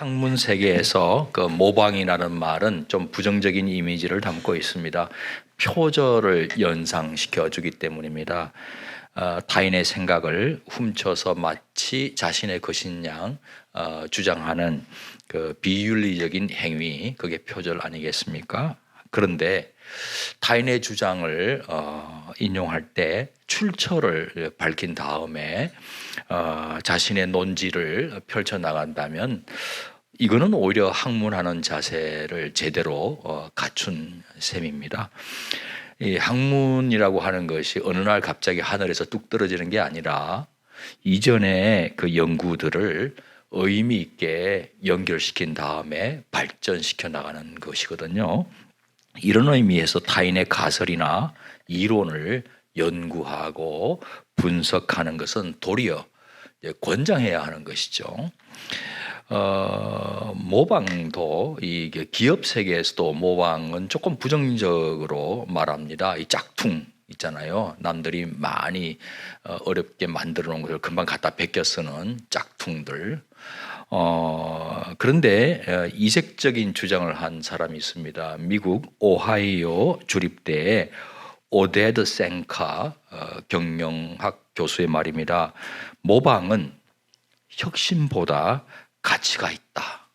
학문 세계에서 그 모방이라는 말은 좀 부정적인 이미지를 담고 있습니다. 표절을 연상시켜 주기 때문입니다. 어, 타인의 생각을 훔쳐서 마치 자신의 것인 양 어, 주장하는 그 비윤리적인 행위, 그게 표절 아니겠습니까? 그런데 타인의 주장을 어, 인용할 때 출처를 밝힌 다음에 어, 자신의 논지를 펼쳐 나간다면 이거는 오히려 학문하는 자세를 제대로 어, 갖춘 셈입니다. 이 학문이라고 하는 것이 어느 날 갑자기 하늘에서 뚝 떨어지는 게 아니라 이전에 그 연구들을 의미 있게 연결시킨 다음에 발전시켜 나가는 것이거든요. 이런 의미에서 타인의 가설이나 이론을 연구하고 분석하는 것은 도리어 권장해야 하는 것이죠. 어, 모방도 이 기업 세계에서도 모방은 조금 부정적으로 말합니다. 이 짝퉁 있잖아요. 남들이 많이 어, 어렵게 만들어 놓은 것을 금방 갖다 베껴 쓰는 짝퉁들. 어, 그런데 어, 이색적인 주장을 한 사람이 있습니다. 미국 오하이오 주립대의 오데드 생카 어, 경영학 교수의 말입니다. 모방은 혁신보다 가치가 있다.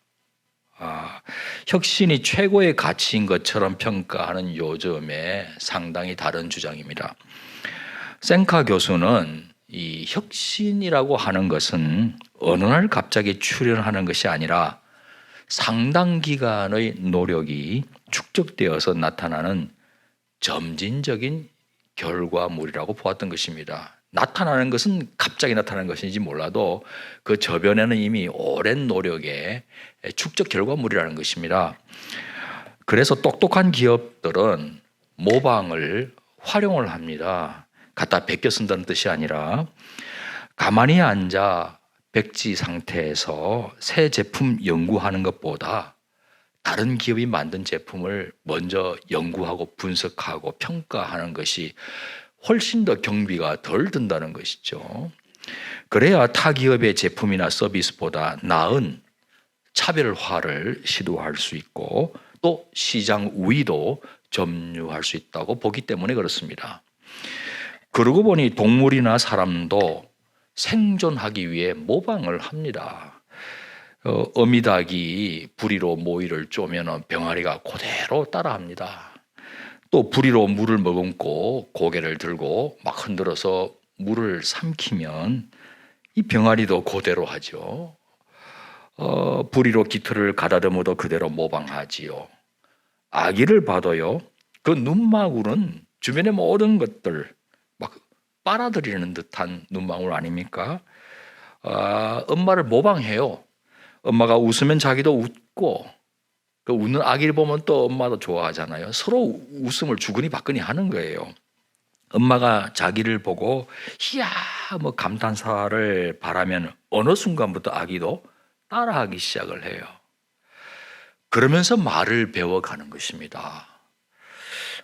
아, 혁신이 최고의 가치인 것처럼 평가하는 요즘에 상당히 다른 주장입니다. 생카 교수는 이 혁신이라고 하는 것은 어느 날 갑자기 출현하는 것이 아니라 상당 기간의 노력이 축적되어서 나타나는 점진적인 결과물이라고 보았던 것입니다. 나타나는 것은 갑자기 나타나는 것인지 몰라도 그 저변에는 이미 오랜 노력의 축적 결과물이라는 것입니다. 그래서 똑똑한 기업들은 모방을 활용을 합니다. 갖다 베껴 쓴다는 뜻이 아니라 가만히 앉아 백지 상태에서 새 제품 연구하는 것보다 다른 기업이 만든 제품을 먼저 연구하고 분석하고 평가하는 것이 훨씬 더 경비가 덜 든다는 것이죠. 그래야 타 기업의 제품이나 서비스보다 나은 차별화를 시도할 수 있고 또 시장 우위도 점유할 수 있다고 보기 때문에 그렇습니다. 그러고 보니 동물이나 사람도 생존하기 위해 모방을 합니다. 어, 어미닭이 부리로 모이를 쪼면 병아리가 그대로 따라합니다. 또 부리로 물을 머금고 고개를 들고 막 흔들어서 물을 삼키면 이 병아리도 그대로 하죠. 어, 부리로 깃털을 가다듬어도 그대로 모방하지요. 아기를 봐도요. 그 눈망울은 주변의 모든 것들 막 빨아들이는 듯한 눈망울 아닙니까? 아, 엄마를 모방해요. 엄마가 웃으면 자기도 웃고 그 웃는 아기를 보면 또 엄마도 좋아하잖아요. 서로 웃음을 주거니 받거니 하는 거예요. 엄마가 자기를 보고 이야 뭐 감탄사를 바라면 어느 순간부터 아기도 따라하기 시작을 해요. 그러면서 말을 배워가는 것입니다.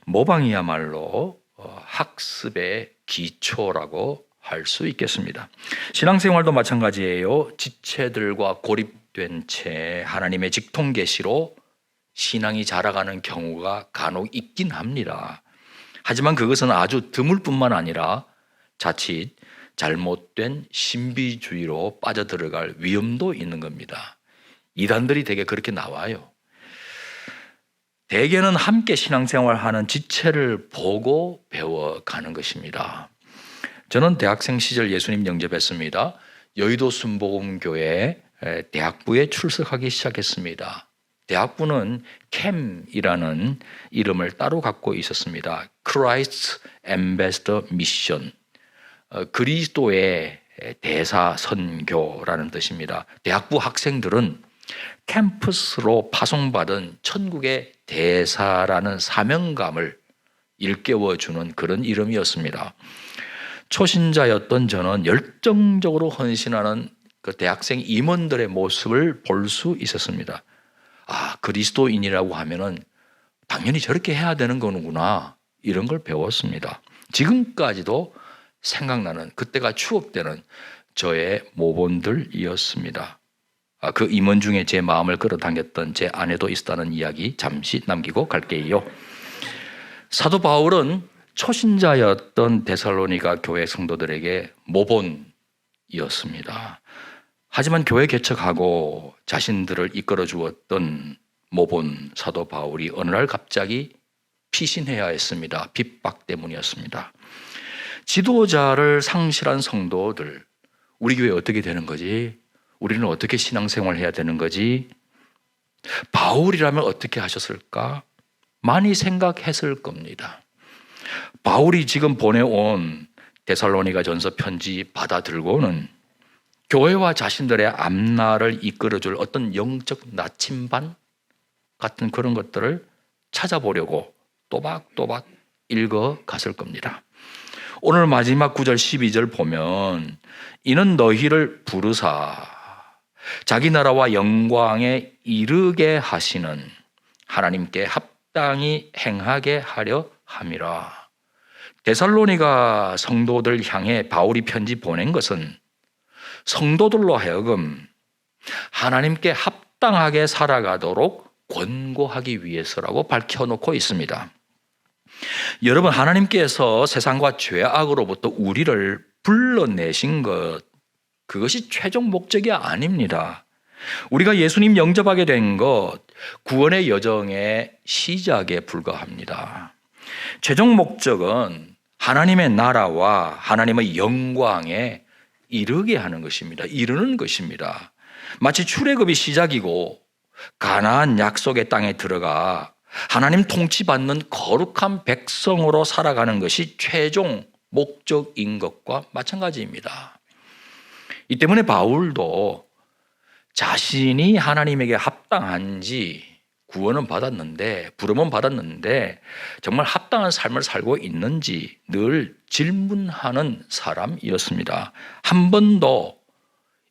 모방이야말로 어, 학습의 기초라고 할 수 있겠습니다. 신앙생활도 마찬가지예요. 지체들과 고립된 채 하나님의 직통 계시로 신앙이 자라가는 경우가 간혹 있긴 합니다. 하지만 그것은 아주 드물 뿐만 아니라 자칫 잘못된 신비주의로 빠져들어갈 위험도 있는 겁니다. 이단들이 대개 그렇게 나와요. 대개는 함께 신앙생활하는 지체를 보고 배워가는 것입니다. 저는 대학생 시절 예수님 영접했습니다. 여의도 순복음교회 대학부에 출석하기 시작했습니다. 대학부는 캠이라는 이름을 따로 갖고 있었습니다. Christ Ambassador Mission. 어, 그리스도의 대사 선교라는 뜻입니다. 대학부 학생들은 캠퍼스로 파송받은 천국의 대사라는 사명감을 일깨워 주는 그런 이름이었습니다. 초신자였던 저는 열정적으로 헌신하는 그 대학생 임원들의 모습을 볼 수 있었습니다. 아, 그리스도인이라고 하면은 당연히 저렇게 해야 되는 거구나. 이런 걸 배웠습니다. 지금까지도 생각나는 그때가 추억되는 저의 모본들이었습니다. 아, 그 임원 중에 제 마음을 끌어당겼던 제 아내도 있었다는 이야기 잠시 남기고 갈게요. 사도 바울은 초신자였던 데살로니가 교회 성도들에게 모본이었습니다. 하지만 교회 개척하고 자신들을 이끌어 주었던 모본 사도 바울이 어느 날 갑자기 피신해야 했습니다. 핍박 때문이었습니다. 지도자를 상실한 성도들, 우리 교회 어떻게 되는 거지? 우리는 어떻게 신앙생활 해야 되는 거지? 바울이라면 어떻게 하셨을까? 많이 생각했을 겁니다. 바울이 지금 보내온 데살로니가 전서 편지 받아들고는 교회와 자신들의 앞날을 이끌어줄 어떤 영적 나침반 같은 그런 것들을 찾아보려고 또박또박 읽어 갔을 겁니다. 오늘 마지막 9절 12절 보면 이는 너희를 부르사 자기 나라와 영광에 이르게 하시는 하나님께 합당히 행하게 하려 함이라. 데살로니가 성도들 향해 바울이 편지 보낸 것은 성도들로 하여금 하나님께 합당하게 살아가도록 권고하기 위해서라고 밝혀놓고 있습니다. 여러분, 하나님께서 세상과 죄악으로부터 우리를 불러내신 것, 그것이 최종 목적이 아닙니다. 우리가 예수님 영접하게 된 것, 구원의 여정의 시작에 불과합니다. 최종 목적은 하나님의 나라와 하나님의 영광에 이르게 하는 것입니다. 이르는 것입니다. 마치 출애굽이 시작이고 가나안 약속의 땅에 들어가 하나님 통치받는 거룩한 백성으로 살아가는 것이 최종 목적인 것과 마찬가지입니다. 이 때문에 바울도 자신이 하나님에게 합당한지 구원은 받았는데 부름은 받았는데 정말 합당한 삶을 살고 있는지 늘 질문하는 사람이었습니다. 한 번도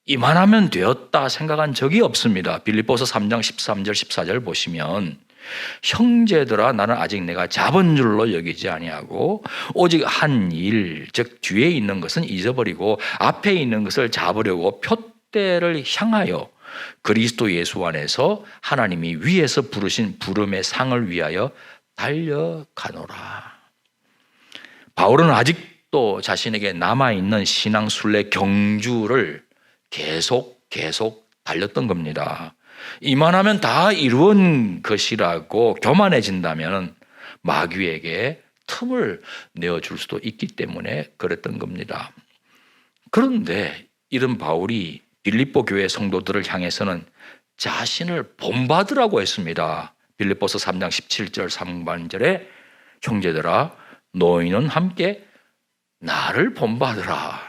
이만하면 되었다 생각한 적이 없습니다. 빌립보서 3장 13절 14절 보시면 형제들아 나는 아직 내가 잡은 줄로 여기지 아니하고 오직 한 일 즉 뒤에 있는 것은 잊어버리고 앞에 있는 것을 잡으려고 표대를 향하여 그리스도 예수 안에서 하나님이 위에서 부르신 부름의 상을 위하여 달려가노라. 바울은 아직도 자신에게 남아있는 신앙 순례 경주를 계속 계속 달렸던 겁니다. 이만하면 다 이루은 것이라고 교만해진다면 마귀에게 틈을 내어줄 수도 있기 때문에 그랬던 겁니다. 그런데 이런 바울이 빌립보 교회 성도들을 향해서는 자신을 본받으라고 했습니다. 빌립보서 3장 17절 상반절에 형제들아 너희는 함께 나를 본받으라.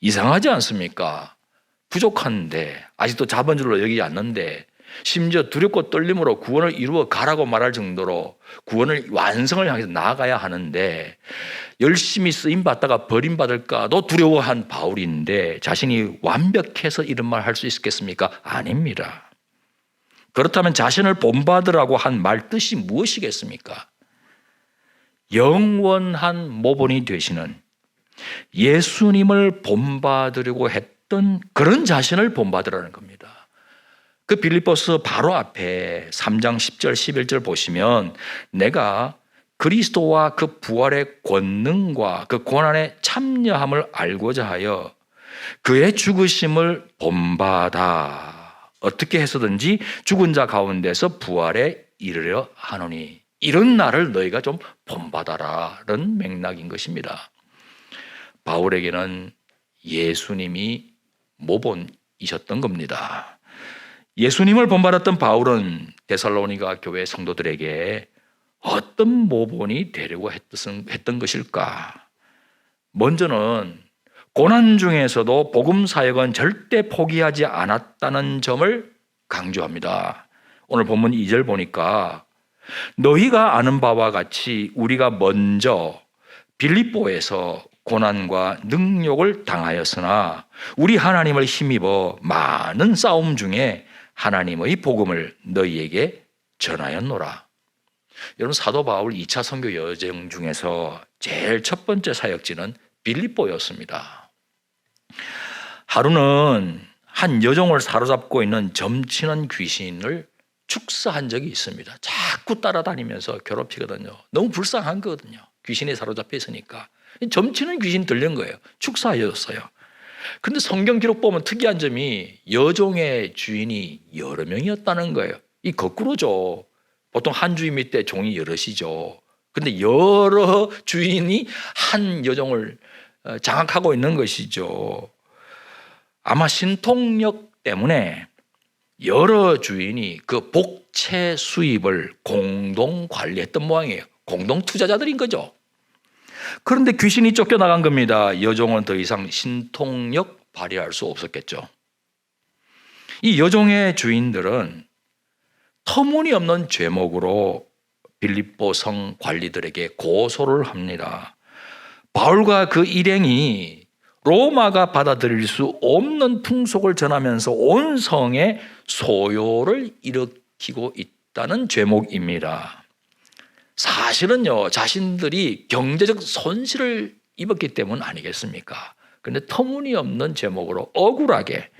이상하지 않습니까? 부족한데 아직도 줄로 여기지 않는데 심지어 두렵고 떨림으로 구원을 이루어 가라고 말할 정도로 구원을 완성을 향해서 나아가야 하는데 열심히 쓰임 받다가 버림받을까도 두려워한 바울인데 자신이 완벽해서 이런 말 할 수 있겠습니까? 아닙니다. 그렇다면 자신을 본받으라고 한 말 뜻이 무엇이겠습니까? 영원한 모본이 되시는 예수님을 본받으려고 했던 그런 자신을 본받으라는 겁니다. 그 빌립보스 바로 앞에 3장 10절 11절 보시면 내가 그리스도와 그 부활의 권능과 그 고난의 참여함을 알고자 하여 그의 죽으심을 본받아 어떻게 해서든지 죽은 자 가운데서 부활에 이르려 하노니 이런 날을 너희가 좀 본받아라는 맥락인 것입니다. 바울에게는 예수님이 모본이셨던 겁니다. 예수님을 본받았던 바울은 데살로니가 교회 성도들에게 어떤 모본이 되려고 했던 것일까? 먼저는 고난 중에서도 복음 사역은 절대 포기하지 않았다는 점을 강조합니다. 오늘 본문 2절 보니까 너희가 아는 바와 같이 우리가 먼저 빌립보에서 고난과 능욕을 당하였으나 우리 하나님을 힘입어 많은 싸움 중에 하나님의 복음을 너희에게 전하였노라. 여러분 사도 바울 2차 선교 여정 중에서 제일 첫 번째 사역지는 빌립보였습니다. 하루는 한 여종을 사로잡고 있는 점치는 귀신을 축사한 적이 있습니다. 자꾸 따라다니면서 괴롭히거든요. 너무 불쌍한 거거든요. 귀신에 사로잡혀 있으니까. 점치는 귀신 들린 거예요. 축사해줬어요. 근데 성경 기록 보면 특이한 점이 여종의 주인이 여러 명이었다는 거예요. 이 거꾸로죠. 보통 한 주인 밑에 종이 여럿이죠. 근데 여러 주인이 한 여종을 어, 장악하고 있는 것이죠. 아마 신통력 때문에 여러 주인이 그 복채 수입을 공동 관리했던 모양이에요. 공동 투자자들인 거죠. 그런데 귀신이 쫓겨나간 겁니다. 여종은 더 이상 신통력 발휘할 수 없었겠죠. 이 여종의 주인들은 터무니없는 죄목으로 빌립보 성 관리들에게 고소를 합니다. 바울과 그 일행이 로마가 받아들일 수 없는 풍속을 전하면서 온 성에 소요를 일으키고 있다는 죄목입니다. 사실은요, 자신들이 경제적 손실을 입었기 때문 아니겠습니까? 근데 터무니없는 제목으로 억울하게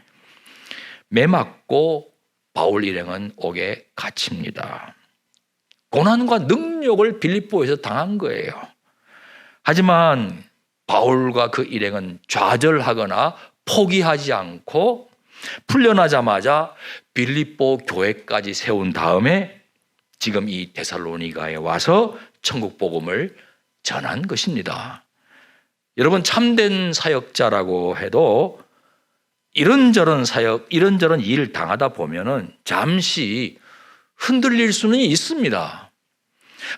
매맞고 바울 일행은 옥에 갇힙니다. 고난과 능력을 빌립보에서 당한 거예요. 하지만 바울과 그 일행은 좌절하거나 포기하지 않고 풀려나자마자 빌립보 교회까지 세운 다음에 지금 이 데살로니가에 와서 천국 복음을 전한 것입니다. 여러분 참된 사역자라고 해도 이런저런 사역, 이런저런 일 당하다 보면은 잠시 흔들릴 수는 있습니다.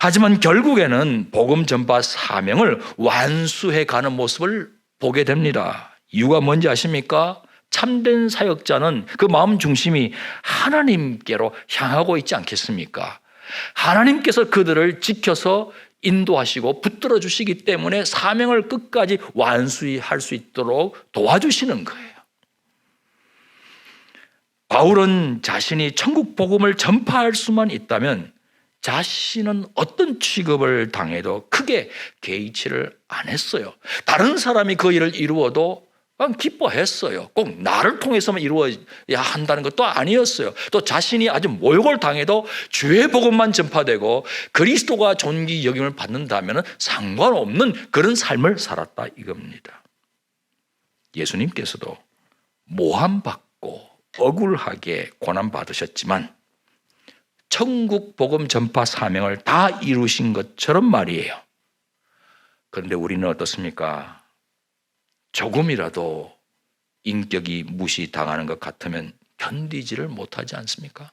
하지만 결국에는 복음 전파 사명을 완수해 가는 모습을 보게 됩니다. 이유가 뭔지 아십니까? 참된 사역자는 그 마음 중심이 하나님께로 향하고 있지 않겠습니까? 하나님께서 그들을 지켜서 인도하시고 붙들어 주시기 때문에 사명을 끝까지 완수히 할 수 있도록 도와주시는 거예요. 바울은 자신이 천국 복음을 전파할 수만 있다면 자신은 어떤 취급을 당해도 크게 개의치를 안 했어요. 다른 사람이 그 일을 이루어도 기뻐했어요. 꼭 나를 통해서만 이루어야 한다는 것도 아니었어요. 또 자신이 아주 모욕을 당해도 주의 복음만 전파되고 그리스도가 존귀 여김을 받는다면 상관없는 그런 삶을 살았다 이겁니다. 예수님께서도 모함받고 억울하게 고난 받으셨지만 천국 복음 전파 사명을 다 이루신 것처럼 말이에요. 그런데 우리는 어떻습니까? 조금이라도 인격이 무시당하는 것 같으면 견디지를 못하지 않습니까?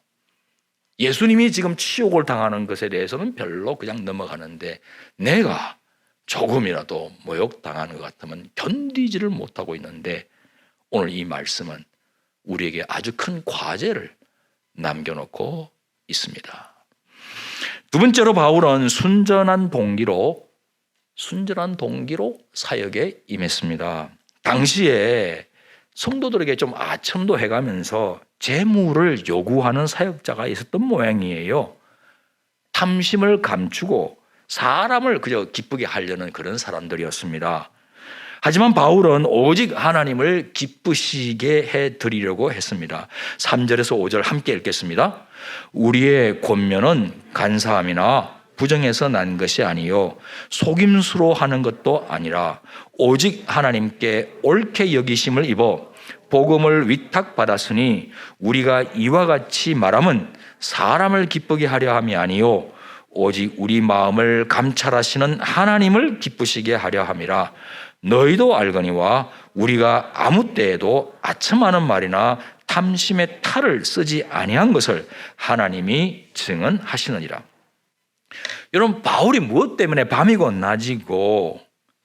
예수님이 지금 치욕을 당하는 것에 대해서는 별로 그냥 넘어가는데 내가 조금이라도 모욕당하는 것 같으면 견디지를 못하고 있는데 오늘 이 말씀은 우리에게 아주 큰 과제를 남겨놓고 있습니다. 두 번째로 바울은 순전한 동기로 순전한 동기로 사역에 임했습니다. 당시에 성도들에게 좀 아첨도 해가면서 재물을 요구하는 사역자가 있었던 모양이에요. 탐심을 감추고 사람을 그저 기쁘게 하려는 그런 사람들이었습니다. 하지만 바울은 오직 하나님을 기쁘시게 해 드리려고 했습니다. 3절에서 5절 함께 읽겠습니다. 우리의 권면은 간사함이나 부정해서 난 것이 아니요 속임수로 하는 것도 아니라 오직 하나님께 옳게 여기심을 입어 복음을 위탁받았으니 우리가 이와 같이 말함은 사람을 기쁘게 하려 함이 아니요 오직 우리 마음을 감찰하시는 하나님을 기쁘시게 하려 함이라 너희도 알거니와 우리가 아무 때에도 아첨하는 말이나 탐심의 탈을 쓰지 아니한 것을 하나님이 증언하시느니라. 여러분 바울이 무엇 때문에 밤이고 낮이고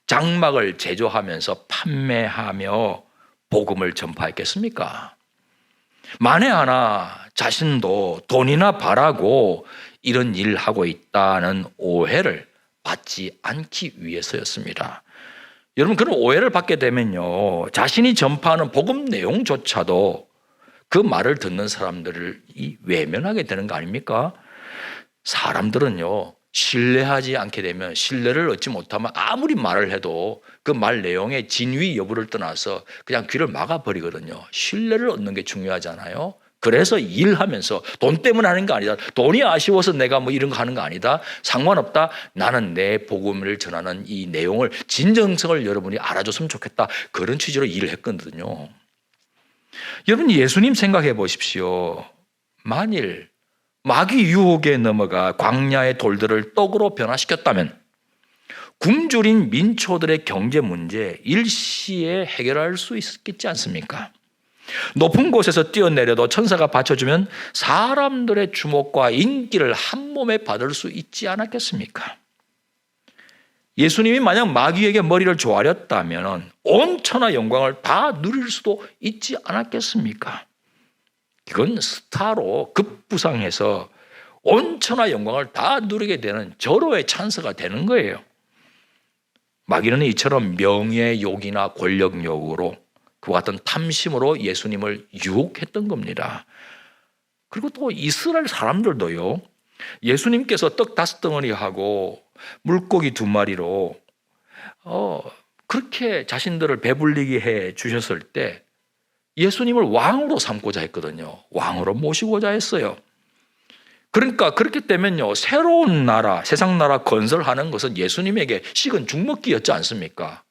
장막을 제조하면서 판매하며 복음을 전파했겠습니까? 만에 하나 자신도 돈이나 바라고 이런 일을 하고 있다는 오해를 받지 않기 위해서였습니다. 여러분 그런 오해를 받게 되면요 자신이 전파하는 복음 내용조차도 그 말을 듣는 사람들을 외면하게 되는 거 아닙니까? 사람들은요 신뢰하지 않게 되면 신뢰를 얻지 못하면 아무리 말을 해도 그 말 내용의 진위 여부를 떠나서 그냥 귀를 막아버리거든요. 신뢰를 얻는 게 중요하잖아요. 그래서 일하면서 돈 때문에 하는 거 아니다. 돈이 아쉬워서 내가 뭐 이런 거 하는 거 아니다. 상관없다. 나는 내 복음을 전하는 이 내용을 진정성을 여러분이 알아줬으면 좋겠다. 그런 취지로 일을 했거든요. 여러분 예수님 생각해 보십시오. 만일 마귀 유혹에 넘어가 광야의 돌들을 떡으로 변화시켰다면 굶주린 민초들의 경제 문제 일시에 해결할 수 있겠지 않습니까? 높은 곳에서 뛰어내려도 천사가 받쳐주면 사람들의 주목과 인기를 한 몸에 받을 수 있지 않았겠습니까? 예수님이 만약 마귀에게 머리를 조아렸다면 온 천하 영광을 다 누릴 수도 있지 않았겠습니까? 이건 스타로 급부상해서 온 천하 영광을 다 누리게 되는 절호의 찬스가 되는 거예요. 마귀는 이처럼 명예 욕이나 권력 욕으로 그와 같은 탐심으로 예수님을 유혹했던 겁니다. 그리고 또 이스라엘 사람들도요. 예수님께서 떡 다섯 덩어리 하고 물고기 두 마리로 어, 그렇게 자신들을 배불리게 해 주셨을 때 예수님을 왕으로 삼고자 했거든요. 왕으로 모시고자 했어요. 그러니까 그렇게 되면요. 새로운 나라, 세상 나라 건설하는 것은 예수님에게 식은 죽먹기였지 않습니까?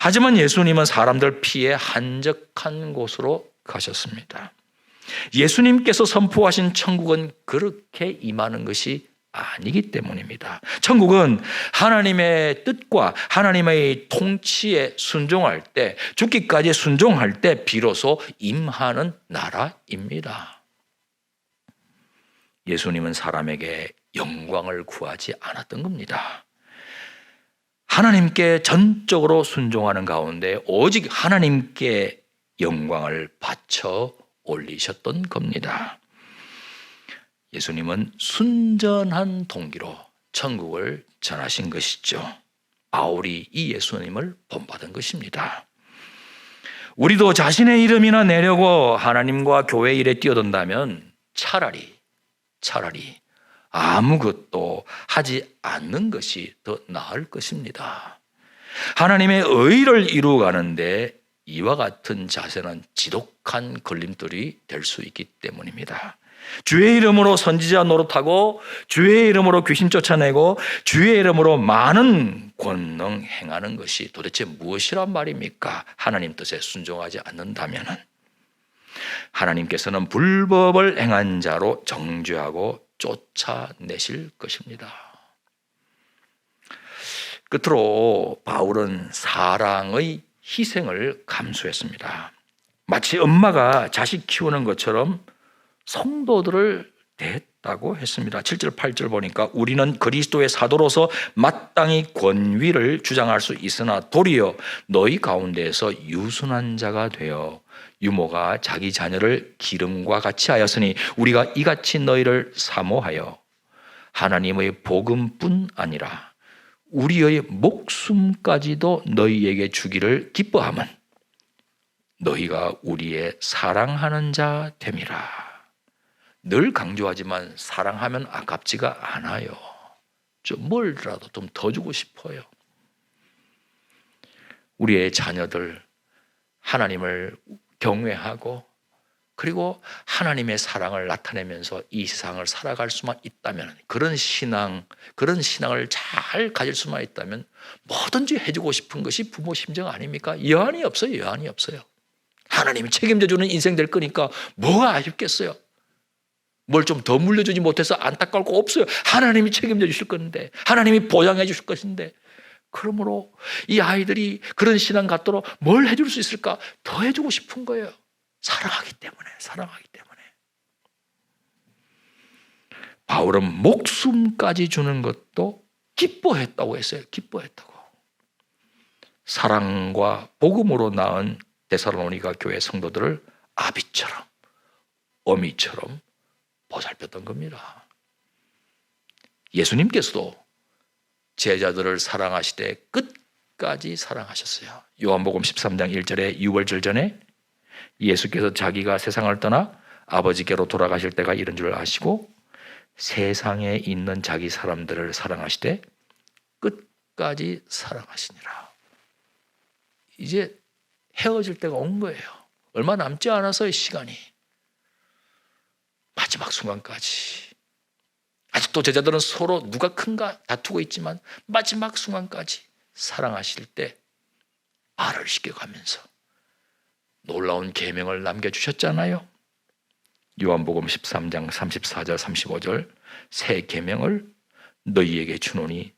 하지만 예수님은 사람들 피해 한적한 곳으로 가셨습니다. 예수님께서 선포하신 천국은 그렇게 임하는 것이 아니기 때문입니다. 천국은 하나님의 뜻과 하나님의 통치에 순종할 때, 죽기까지 순종할 때 비로소 임하는 나라입니다. 예수님은 사람에게 영광을 구하지 않았던 겁니다. 하나님께 전적으로 순종하는 가운데 오직 하나님께 영광을 바쳐 올리셨던 겁니다. 예수님은 순전한 동기로 천국을 전하신 것이죠. 바울이 이 예수님을 본받은 것입니다. 우리도 자신의 이름이나 내려고 하나님과 교회 일에 뛰어든다면 차라리 차라리 아무것도 하지 않는 것이 더 나을 것입니다. 하나님의 의를 이루어가는데 이와 같은 자세는 지독한 걸림돌이 될 수 있기 때문입니다. 주의 이름으로 선지자 노릇하고 주의 이름으로 귀신 쫓아내고 주의 이름으로 많은 권능 행하는 것이 도대체 무엇이란 말입니까? 하나님 뜻에 순종하지 않는다면 하나님께서는 불법을 행한 자로 정죄하고 쫓아내실 것입니다. 끝으로 바울은 사랑의 희생을 감수했습니다. 마치 엄마가 자식 키우는 것처럼 성도들을 대했다고 했습니다. 7절 8절 보니까 우리는 그리스도의 사도로서 마땅히 권위를 주장할 수 있으나 도리어 너희 가운데에서 유순한 자가 되어 유모가 자기 자녀를 기름과 같이 하였으니 우리가 이같이 너희를 사모하여 하나님의 복음뿐 아니라 우리의 목숨까지도 너희에게 주기를 기뻐함은 너희가 우리의 사랑하는 자 됨이라. 늘 강조하지만 사랑하면 아깝지가 않아요. 좀 뭘라도 좀 더 주고 싶어요. 우리의 자녀들 하나님을 경외하고 그리고 하나님의 사랑을 나타내면서 이 세상을 살아갈 수만 있다면 그런 신앙, 그런 신앙을 잘 가질 수만 있다면 뭐든지 해주고 싶은 것이 부모 심정 아닙니까? 여한이 없어요, 여한이 없어요. 하나님이 책임져 주는 인생 될 거니까 뭐가 아쉽겠어요? 뭘 좀 더 물려주지 못해서 안타까울 거 없어요. 하나님이 책임져 주실 건데, 하나님이 보장해 주실 것인데, 그러므로 이 아이들이 그런 신앙 갖도록 뭘 해줄 수 있을까? 더 해주고 싶은 거예요. 사랑하기 때문에, 사랑하기 때문에. 바울은 목숨까지 주는 것도 기뻐했다고 했어요. 기뻐했다고. 사랑과 복음으로 낳은 데살로니가 교회 성도들을 아비처럼, 어미처럼 보살폈던 겁니다. 예수님께서도 제자들을 사랑하시되 끝까지 사랑하셨어요. 요한복음 13장 1절에 6월절 전에 예수께서 자기가 세상을 떠나 아버지께로 돌아가실 때가 이런 줄 아시고 세상에 있는 자기 사람들을 사랑하시되 끝까지 사랑하시니라. 이제 헤어질 때가 온 거예요. 얼마 남지 않아서의 시간이 마지막 순간까지 아직도 제자들은 서로 누가 큰가 다투고 있지만 마지막 순간까지 사랑하실 때 말을 시켜가면서 놀라운 계명을 남겨주셨잖아요. 요한복음 13장 34절 35절 새 계명을 너희에게 주노니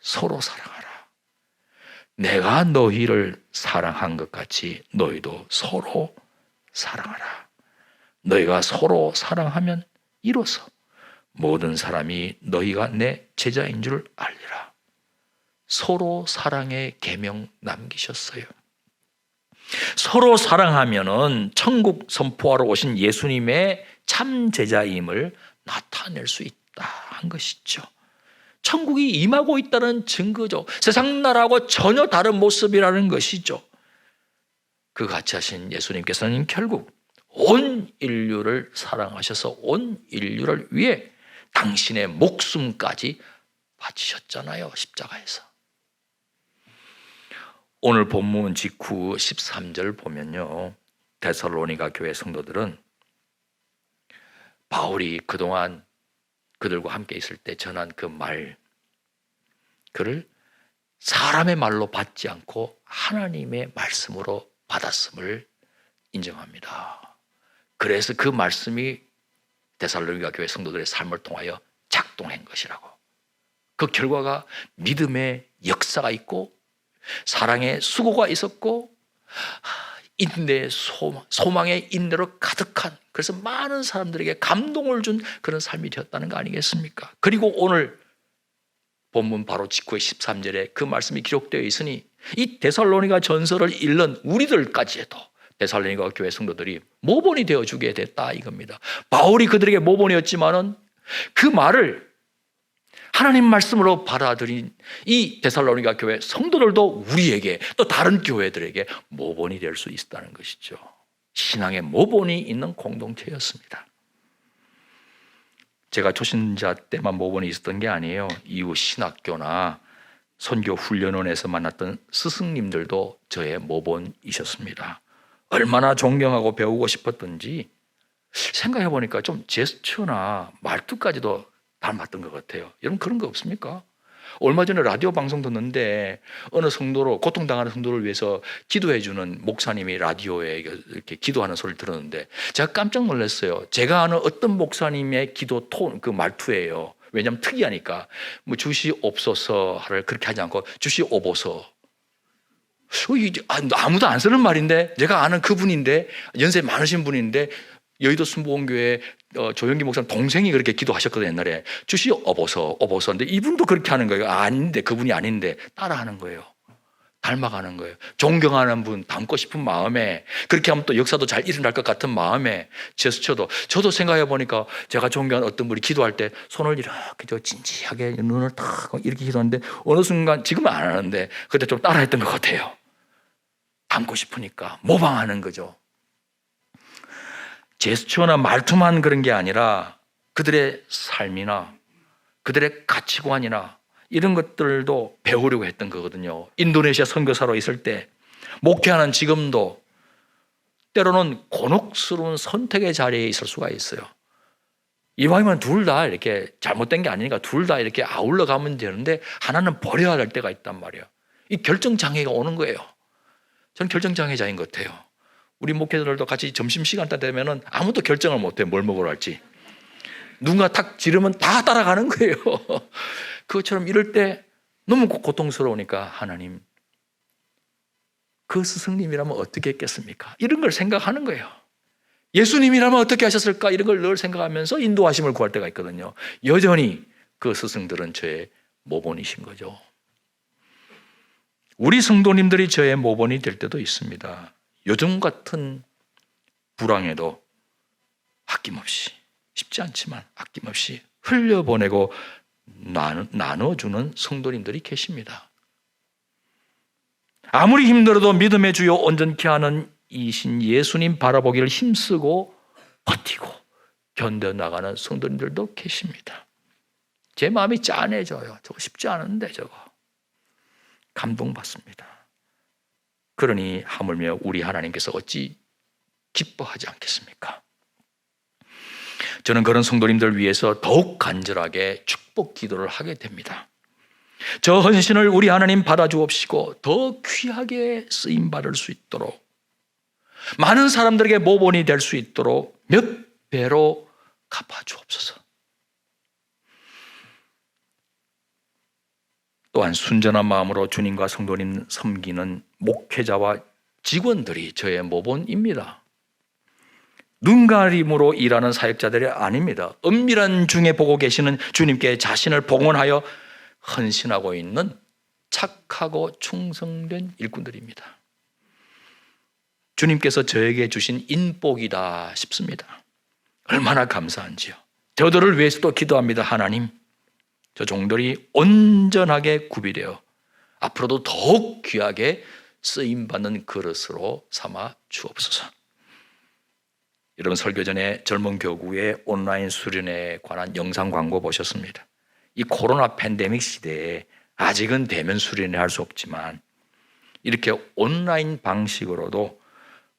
서로 사랑하라. 내가 너희를 사랑한 것 같이 너희도 서로 사랑하라. 너희가 서로 사랑하면 이로써 모든 사람이 너희가 내 제자인 줄 알리라. 서로 사랑의 계명 남기셨어요. 서로 사랑하면은 천국 선포하러 오신 예수님의 참 제자임을 나타낼 수 있다 한 것이죠. 천국이 임하고 있다는 증거죠. 세상 나라하고 전혀 다른 모습이라는 것이죠. 그 같이 하신 예수님께서는 결국 온 인류를 사랑하셔서 온 인류를 위해 당신의 목숨까지 바치셨잖아요. 십자가에서. 오늘 본문 직후 13절 보면요. 데살로니가 교회 성도들은 바울이 그동안 그들과 함께 있을 때 전한 그 말, 그를 사람의 말로 받지 않고 하나님의 말씀으로 받았음을 인정합니다. 그래서 그 말씀이 데살로니가 교회 성도들의 삶을 통하여 작동한 것이라고. 그 결과가 믿음의 역사가 있고 사랑의 수고가 있었고 인내 소망, 소망의 인내로 가득한 그래서 많은 사람들에게 감동을 준 그런 삶이 되었다는 거 아니겠습니까? 그리고 오늘 본문 바로 직후의 13절에 그 말씀이 기록되어 있으니 이 데살로니가 전설을 읽는 우리들까지 해도 데살로니가 교회 성도들이 모본이 되어 주게 됐다 이겁니다. 바울이 그들에게 모본이었지만은 그 말을 하나님 말씀으로 받아들인 이 데살로니가 교회 성도들도 우리에게 또 다른 교회들에게 모본이 될 수 있다는 것이죠. 신앙의 모본이 있는 공동체였습니다. 제가 초신자 때만 모본이 있었던 게 아니에요. 이후 신학교나 선교 훈련원에서 만났던 스승님들도 저의 모본이셨습니다. 얼마나 존경하고 배우고 싶었던지 생각해 보니까 좀 제스처나 말투까지도 닮았던 것 같아요. 여러분 그런 거 없습니까? 얼마 전에 라디오 방송 듣는데 어느 성도로 고통당하는 성도를 위해서 기도해 주는 목사님이 라디오에 이렇게 기도하는 소리를 들었는데 제가 깜짝 놀랐어요. 제가 아는 어떤 목사님의 기도 톤 그 말투예요. 왜냐하면 특이하니까 뭐 주시 옵소서를 그렇게 하지 않고 주시 오보서 어, 아, 아무도 안 쓰는 말인데 제가 아는 그분인데 연세 많으신 분인데 여의도 순복음교회 어, 조영기 목사님 동생이 그렇게 기도하셨거든요 옛날에. 주시 어보서 어보서 근데 이분도 그렇게 하는 거예요. 아닌데 그분이 아닌데 따라하는 거예요. 닮아가는 거예요. 존경하는 분 닮고 싶은 마음에 그렇게 하면 또 역사도 잘 일어날 것 같은 마음에 제스처도. 저도 생각해 보니까 제가 존경하는 어떤 분이 기도할 때 손을 이렇게 저 진지하게 눈을 탁 이렇게 기도하는데 어느 순간 지금은 안 하는데 그때 좀 따라했던 것 같아요 닮고 싶으니까 모방하는 거죠 제스처나 말투만 그런 게 아니라 그들의 삶이나 그들의 가치관이나 이런 것들도 배우려고 했던 거거든요. 인도네시아 선교사로 있을 때 목회하는 지금도 때로는 곤혹스러운 선택의 자리에 있을 수가 있어요. 이왕이면 둘 다 이렇게 잘못된 게 아니니까 둘 다 이렇게 아울러 가면 되는데 하나는 버려야 할 때가 있단 말이에요. 이 결정 장애가 오는 거예요. 저는 결정 장애자인 것 같아요. 우리 목회자들도 같이 점심시간 때 되면은 아무도 결정을 못해 뭘 먹으러 할지. 누군가 탁 지르면 다 따라가는 거예요. 그것처럼 이럴 때 너무 고통스러우니까 하나님, 그 스승님이라면 어떻게 했겠습니까? 이런 걸 생각하는 거예요. 예수님이라면 어떻게 하셨을까? 이런 걸 늘 생각하면서 인도하심을 구할 때가 있거든요. 여전히 그 스승들은 저의 모본이신 거죠. 우리 성도님들이 저의 모본이 될 때도 있습니다. 요즘 같은 불황에도 아낌없이 쉽지 않지만 아낌없이 흘려보내고 나눠주는 성도님들이 계십니다. 아무리 힘들어도 믿음의 주요 온전케 하는 이신 예수님 바라보기를 힘쓰고 버티고 견뎌나가는 성도님들도 계십니다. 제 마음이 짠해져요. 저거 쉽지 않은데 저거. 감동받습니다. 그러니 하물며 우리 하나님께서 어찌 기뻐하지 않겠습니까? 저는 그런 성도님들 위해서 더욱 간절하게 축복 기도를 하게 됩니다. 저 헌신을 우리 하나님 받아주옵시고 더 귀하게 쓰임 받을 수 있도록 많은 사람들에게 모본이 될 수 있도록 몇 배로 갚아주옵소서. 또한 순전한 마음으로 주님과 성도님 섬기는 목회자와 직원들이 저의 모본입니다. 눈 가림으로 일하는 사역자들이 아닙니다. 은밀한 중에 보고 계시는 주님께 자신을 봉헌하여 헌신하고 있는 착하고 충성된 일꾼들입니다. 주님께서 저에게 주신 인복이다 싶습니다. 얼마나 감사한지요. 저들을 위해서도 기도합니다. 하나님, 저 종들이 온전하게 구비되어 앞으로도 더욱 귀하게 쓰임받는 그릇으로 삼아 주옵소서. 여러분 설교 전에 젊은 교구의 온라인 수련에 관한 영상 광고 보셨습니다. 이 코로나 팬데믹 시대에 아직은 대면 수련회 할수 없지만 이렇게 온라인 방식으로도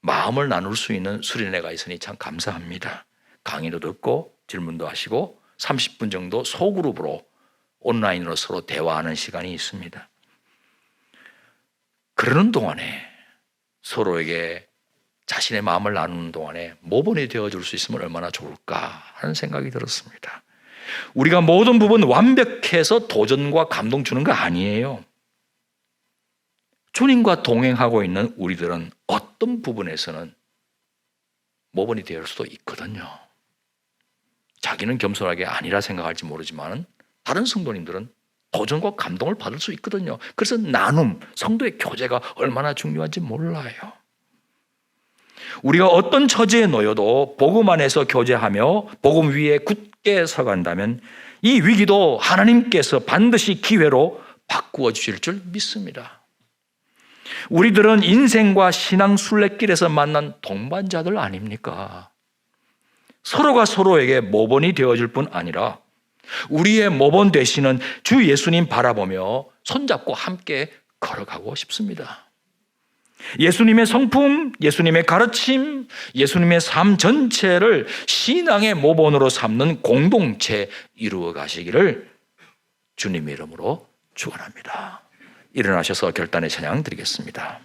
마음을 나눌 수 있는 수련회가 있으니 참 감사합니다. 강의도 듣고 질문도 하시고 30분 정도 소그룹으로 온라인으로 서로 대화하는 시간이 있습니다. 그러는 동안에 서로에게 자신의 마음을 나누는 동안에 모본이 되어줄 수 있으면 얼마나 좋을까 하는 생각이 들었습니다. 우리가 모든 부분 완벽해서 도전과 감동 주는 거 아니에요. 주님과 동행하고 있는 우리들은 어떤 부분에서는 모본이 될 수도 있거든요. 자기는 겸손하게 아니라 생각할지 모르지만 다른 성도님들은 도전과 감동을 받을 수 있거든요. 그래서 나눔, 성도의 교제가 얼마나 중요한지 몰라요. 우리가 어떤 처지에 놓여도 복음 안에서 교제하며 복음 위에 굳게 서간다면 이 위기도 하나님께서 반드시 기회로 바꾸어 주실 줄 믿습니다. 우리들은 인생과 신앙 순례길에서 만난 동반자들 아닙니까? 서로가 서로에게 모본이 되어줄 뿐 아니라 우리의 모본 되시는 주 예수님 바라보며 손잡고 함께 걸어가고 싶습니다. 예수님의 성품, 예수님의 가르침, 예수님의 삶 전체를 신앙의 모본으로 삼는 공동체 이루어 가시기를 주님 이름으로 축원합니다. 일어나셔서 결단의 찬양 드리겠습니다.